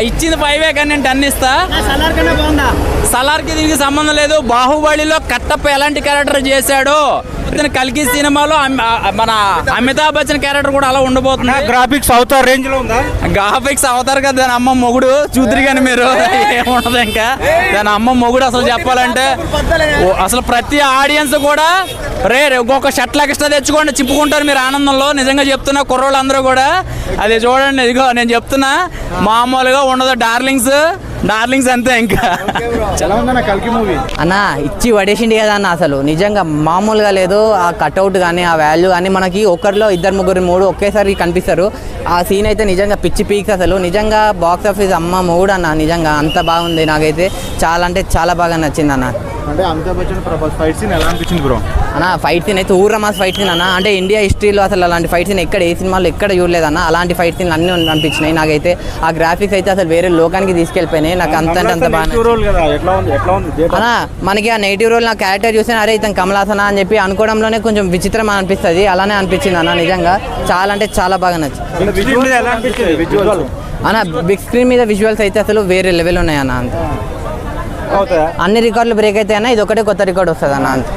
ఇచ్చింది ఫైవే కానీ నేను టెన్ ఇస్తా. సలార్ కన్నా బాగుందా? సలార్కి దీనికి సంబంధం లేదు. బాహుబలిలో కట్టప్ప ఎలాంటి క్యారెక్టర్ చేశాడో కల్కి సినిమాలో మన అమితాబ్ బచ్చన్ క్యారెక్టర్ కూడా అలా ఉండబోతుంది. గ్రాఫిక్స్ అవుతా రేంజ్లో ఉందా? గ్రాఫిక్స్ అవుతారు కదా దాని అమ్మ మొగుడు. చూద్దరు కానీ మీరు. ఏముండదు ఇంకా. దాని అమ్మ మొగుడు అసలు చెప్పాలంటే అసలు ప్రతి ఆడియన్స్ కూడా రే రే, ఒక్కొక్క షర్ట్ ఎక్స్ట్రా తెచ్చుకోండి చిప్పుకుంటారు మీరు ఆనందంలో. నిజంగా చెప్తున్నా కుర్రోళ్ళు అందరూ కూడా. అది చూడండి ఇదిగో నేను చెప్తున్నా మామూలుగా ఉండదు డార్లింగ్స్ డార్లింగ్స్ అంతే ఇంకా. ఎలా ఉందన్న కల్కి మూవీ. అన్న ఇచ్చి పడేసిండి కదా అన్న అసలు. నిజంగా మామూలుగా లేదు ఆ కట్అవుట్ కానీ ఆ వాల్యూ కానీ మనకి ఒకరిలో ఇద్దరు ముగ్గురు మూడు ఒకేసారి కనిపిస్తారు. ఆ సీన్ అయితే నిజంగా పిచ్చి పీక్స్ అసలు. నిజంగా బాక్స్ ఆఫీస్ అమ్మ మూడు అన్న నిజంగా అంత బాగుంది నాకైతే. చాలా అంటే చాలా బాగా నచ్చింది అన్న. అంటే అమితాబ్ బచ్చన్ ప్రభాస్ ఫైట్ సీన్ ఎలా అనిపించింది బ్రో అన్న ఫైట్ సీన్ అయితే ఊర మాస్ ఫైట్ సీన్ అన్న. అంటే ఇండియా హిస్టరీలో అసలు అలాంటి ఫైట్ సీన్ ఎక్కడ ఏ సినిమాలో ఎక్కడ చూడలేదన్న అలాంటి ఫైట్ సీన్లు అన్నీ అనిపించినాయి. నాకైతే ఆ గ్రాఫిక్స్ అయితే అసలు వేరే లోకానికి తీసుకెళ్ళిపోయినాయి. నాకు అంత అంటే అంత బాగా మనకి ఆ నెగిటివ్ రోల్ నా క్యారెక్టర్ చూస్తే అరే ఇతను కమలాసన అని చెప్పి అనుకోవడంలోనే కొంచెం విచిత్రం అనిపిస్తుంది. అలానే అనిపించింది అన్న నిజంగా. చాలా అంటే చాలా బాగా నచ్చింది. అన్న బిగ్ స్క్రీన్ మీద విజువల్స్ అయితే అసలు వేరే లెవెల్ ఉన్నాయి అన్న అంత. అన్ని రికార్డులు బ్రేక్ అయితే అన్న ఇది ఒకటే కొత్త రికార్డు వస్తుంది అన్న అంతే.